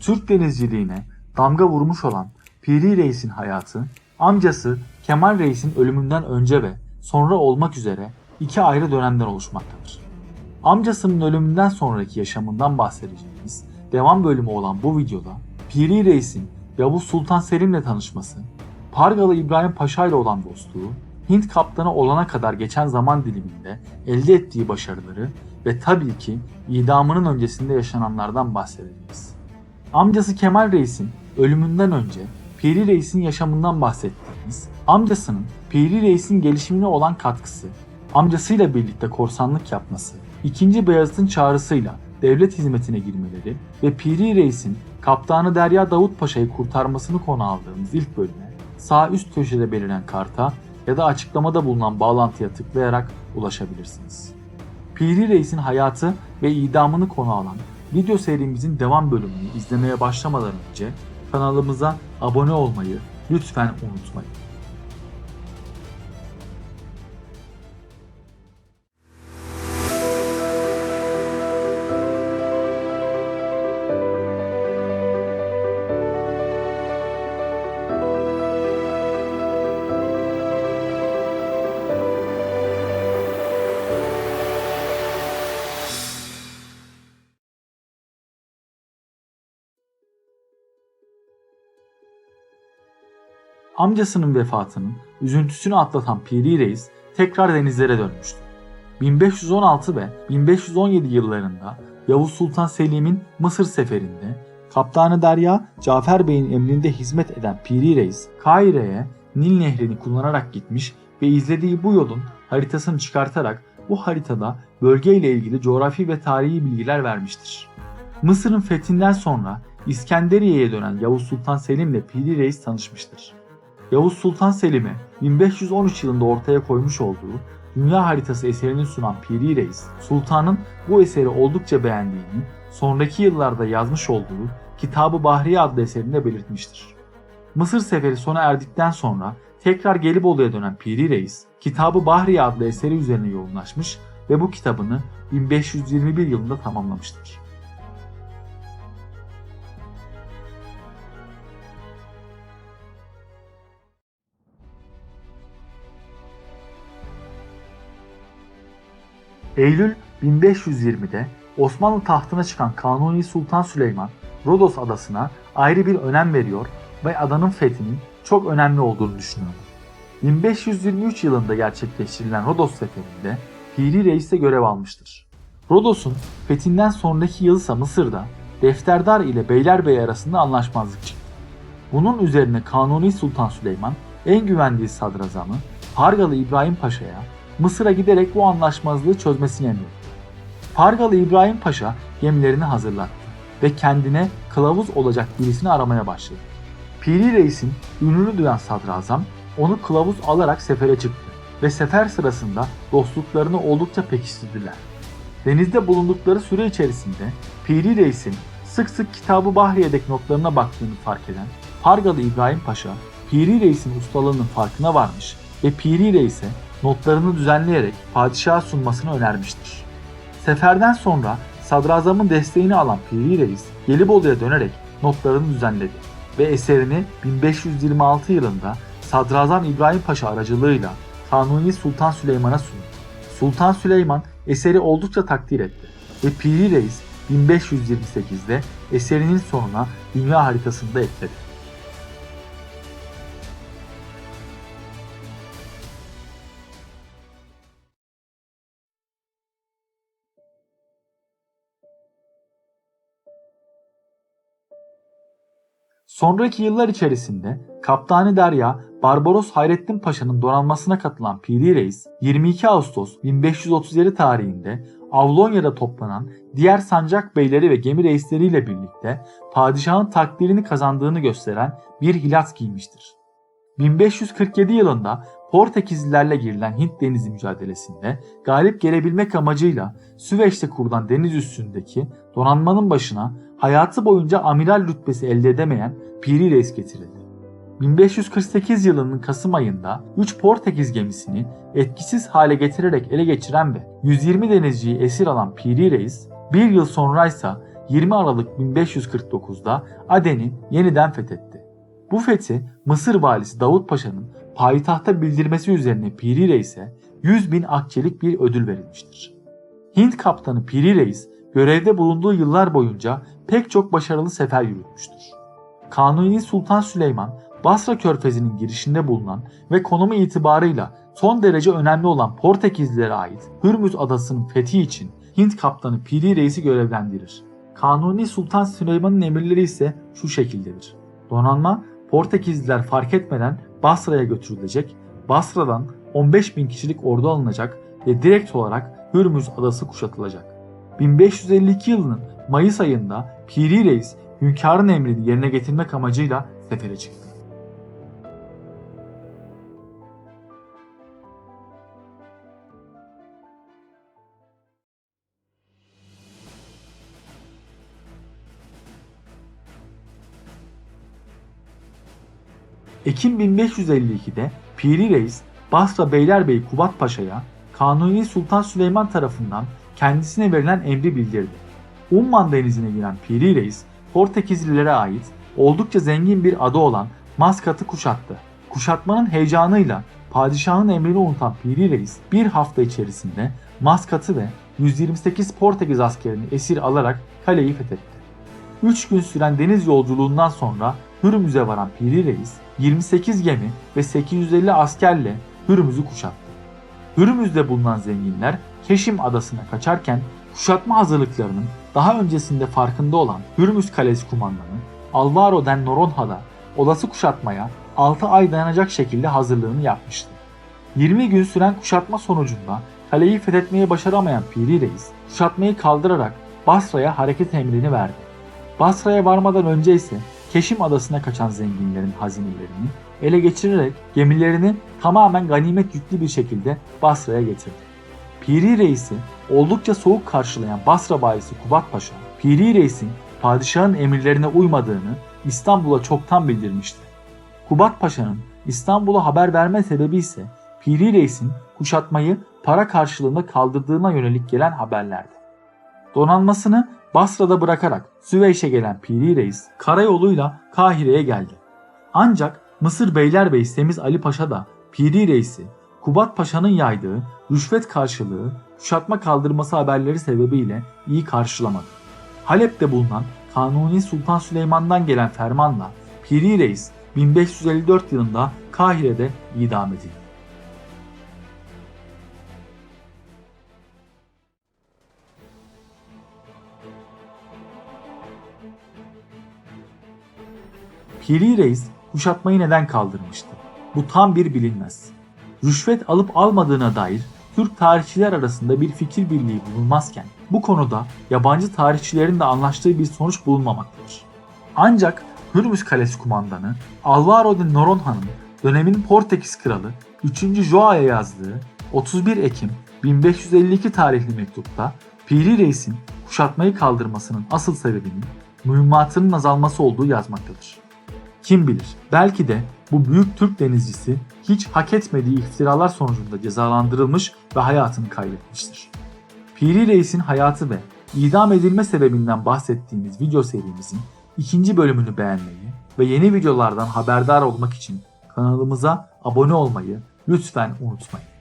Türk denizciliğine damga vurmuş olan Piri Reis'in hayatı, amcası Kemal Reis'in ölümünden önce ve sonra olmak üzere iki ayrı dönemden oluşmaktadır. Amcasının ölümünden sonraki yaşamından bahsedeceğimiz devam bölümü olan bu videoda Piri Reis'in Yavuz Sultan Selim'le tanışması, Pargalı İbrahim Paşa ile olan dostluğu, Hint kaptanı olana kadar geçen zaman diliminde elde ettiği başarıları ve tabii ki idamının öncesinde yaşananlardan bahsedeceğiz. Amcası Kemal Reis'in ölümünden önce Piri Reis'in yaşamından bahsettiğimiz, amcasının Piri Reis'in gelişimine olan katkısı, amcasıyla birlikte korsanlık yapması, 2. Beyazıt'ın çağrısıyla devlet hizmetine girmeleri ve Piri Reis'in kaptanı Derya Davut Paşa'yı kurtarmasını konu aldığımız ilk bölüme sağ üst köşede belirlen karta ya da açıklamada bulunan bağlantıya tıklayarak ulaşabilirsiniz. Piri Reis'in hayatı ve idamını konu alan video serimizin devam bölümünü izlemeye başlamadan önce kanalımıza abone olmayı lütfen unutmayın. Amcasının vefatının üzüntüsünü atlatan Piri Reis tekrar denizlere dönmüştü. 1516 ve 1517 yıllarında Yavuz Sultan Selim'in Mısır seferinde Kaptanı Derya Cafer Bey'in emrinde hizmet eden Piri Reis Kahire'ye Nil Nehri'ni kullanarak gitmiş ve izlediği bu yolun haritasını çıkartarak bu haritada bölge ile ilgili coğrafi ve tarihi bilgiler vermiştir. Mısır'ın fethinden sonra İskenderiye'ye dönen Yavuz Sultan Selim ile Piri Reis tanışmıştır. Yavuz Sultan Selim'e 1513 yılında ortaya koymuş olduğu Dünya Haritası eserini sunan Piri Reis, Sultan'ın bu eseri oldukça beğendiğini sonraki yıllarda yazmış olduğu Kitabı Bahriye adlı eserinde belirtmiştir. Mısır seferi sona erdikten sonra tekrar Gelibolu'ya dönen Piri Reis, Kitabı Bahriye adlı eseri üzerine yoğunlaşmış ve bu kitabını 1521 yılında tamamlamıştır. Eylül 1520'de Osmanlı tahtına çıkan Kanuni Sultan Süleyman Rodos adasına ayrı bir önem veriyor ve adanın fethinin çok önemli olduğunu düşünüyordu. 1523 yılında gerçekleştirilen Rodos seferinde Piri Reis de görev almıştır. Rodos'un fethinden sonraki yıl ise Mısır'da Defterdar ile Beylerbeyi arasında anlaşmazlık çıktı. Bunun üzerine Kanuni Sultan Süleyman en güvendiği sadrazamı Pargalı İbrahim Paşa'ya Mısır'a giderek bu anlaşmazlığı çözmesini emretti. Pargalı İbrahim Paşa gemilerini hazırlattı ve kendine kılavuz olacak birisini aramaya başladı. Piri Reis'in ününü duyan sadrazam onu kılavuz alarak sefere çıktı ve sefer sırasında dostluklarını oldukça pekiştirdiler. Denizde bulundukları süre içerisinde Piri Reis'in sık sık kitabı Bahriye'deki notlarına baktığını fark eden Pargalı İbrahim Paşa, Piri Reis'in ustalığının farkına varmış ve Piri Reis'e notlarını düzenleyerek padişaha sunmasını önermiştir. Seferden sonra sadrazamın desteğini alan Piri Reis, Gelibolu'ya dönerek notlarını düzenledi ve eserini 1526 yılında Sadrazam İbrahim Paşa aracılığıyla Kanuni Sultan Süleyman'a sundu. Sultan Süleyman eseri oldukça takdir etti ve Piri Reis 1528'de eserinin sonuna dünya haritasını da ekledi. Sonraki yıllar içerisinde Kaptanı Derya, Barbaros Hayrettin Paşa'nın donanmasına katılan Piri Reis, 22 Ağustos 1537 tarihinde Avlonya'da toplanan diğer sancak beyleri ve gemi reisleriyle birlikte padişahın takdirini kazandığını gösteren bir hilat giymiştir. 1547 yılında Portekizlilerle girilen Hint denizi mücadelesinde galip gelebilmek amacıyla Süveyş'te kurulan deniz üstündeki donanmanın başına hayatı boyunca amiral rütbesi elde edemeyen Piri Reis getirildi. 1548 yılının Kasım ayında 3 Portekiz gemisini etkisiz hale getirerek ele geçiren ve 120 denizciyi esir alan Piri Reis, bir yıl sonraysa 20 Aralık 1549'da Aden'i yeniden fethetti. Bu fethi Mısır valisi Davut Paşa'nın payitahta bildirmesi üzerine Piri Reis'e 100 bin akçelik bir ödül verilmiştir. Hint kaptanı Piri Reis görevde bulunduğu yıllar boyunca pek çok başarılı sefer yürütmüştür. Kanuni Sultan Süleyman Basra Körfezi'nin girişinde bulunan ve konumu itibarıyla son derece önemli olan Portekizlilere ait Hürmüz adasının fethi için Hint kaptanı Piri Reis'i görevlendirir. Kanuni Sultan Süleyman'ın emirleri ise şu şekildedir. Donanma Portekizliler fark etmeden Basra'ya götürülecek, Basra'dan 15 bin kişilik ordu alınacak ve direkt olarak Hürmüz adası kuşatılacak. 1552 yılının Mayıs ayında Piri Reis hünkârın emrini yerine getirmek amacıyla sefere çıktı. Ekim 1552'de Piri Reis Basra Beylerbeyi Kubat Paşa'ya Kanuni Sultan Süleyman tarafından kendisine verilen emri bildirdi. Umman denizine giren Piri Reis Portekizlilere ait oldukça zengin bir ada olan Maskat'ı kuşattı. Kuşatmanın heyecanıyla padişahın emrini unutan Piri Reis bir hafta içerisinde Maskat'ı ve 128 Portekiz askerini esir alarak kaleyi fethetti. 3 gün süren deniz yolculuğundan sonra Hürmüz'e varan Piri Reis 28 gemi ve 850 askerle Hürmüz'ü kuşattı. Hürmüz'de bulunan zenginler Keşim adasına kaçarken kuşatma hazırlıklarının daha öncesinde farkında olan Hürmüz Kalesi kumandanı Alvaro den Noronha da olası kuşatmaya 6 ay dayanacak şekilde hazırlığını yapmıştı. 20 gün süren kuşatma sonucunda kaleyi fethetmeyi başaramayan Piri Reis kuşatmayı kaldırarak Basra'ya hareket emrini verdi. Basra'ya varmadan önce ise Keşim adasına kaçan zenginlerin hazinelerini ele geçirerek gemilerini tamamen ganimet yüklü bir şekilde Basra'ya getirdi. Piri Reis'i oldukça soğuk karşılayan Basra bayisi Kubat Paşa, Piri Reis'in padişahın emirlerine uymadığını İstanbul'a çoktan bildirmişti. Kubat Paşa'nın İstanbul'a haber verme sebebi ise Piri Reis'in kuşatmayı para karşılığında kaldırdığına yönelik gelen haberlerdi. Donanmasını Basra'da bırakarak Süveyş'e gelen Piri Reis karayoluyla Kahire'ye geldi. Ancak Mısır Beylerbeyi Semiz Ali Paşa da Piri Reis'i Kubat Paşa'nın yaydığı rüşvet karşılığı kuşatma kaldırması haberleri sebebiyle iyi karşılamadı. Halep'te bulunan Kanuni Sultan Süleyman'dan gelen fermanla Piri Reis 1554 yılında Kahire'de idam edildi. Piri Reis kuşatmayı neden kaldırmıştı? Bu tam bir bilinmez. Rüşvet alıp almadığına dair Türk tarihçiler arasında bir fikir birliği bulunmazken bu konuda yabancı tarihçilerin de anlaştığı bir sonuç bulunmamaktadır. Ancak Hürmüz Kalesi kumandanı Alvaro de Noronha'nın dönemin Portekiz kralı 3. Joa'ya yazdığı 31 Ekim 1552 tarihli mektupta Piri Reis'in kuşatmayı kaldırmasının asıl sebebinin mühimmatının azalması olduğu yazmaktadır. Kim bilir belki de bu büyük Türk denizcisi hiç hak etmediği iftiralar sonucunda cezalandırılmış ve hayatını kaybetmiştir. Piri Reis'in hayatı ve idam edilme sebebinden bahsettiğimiz video serimizin ikinci bölümünü beğenmeyi ve yeni videolardan haberdar olmak için kanalımıza abone olmayı lütfen unutmayın.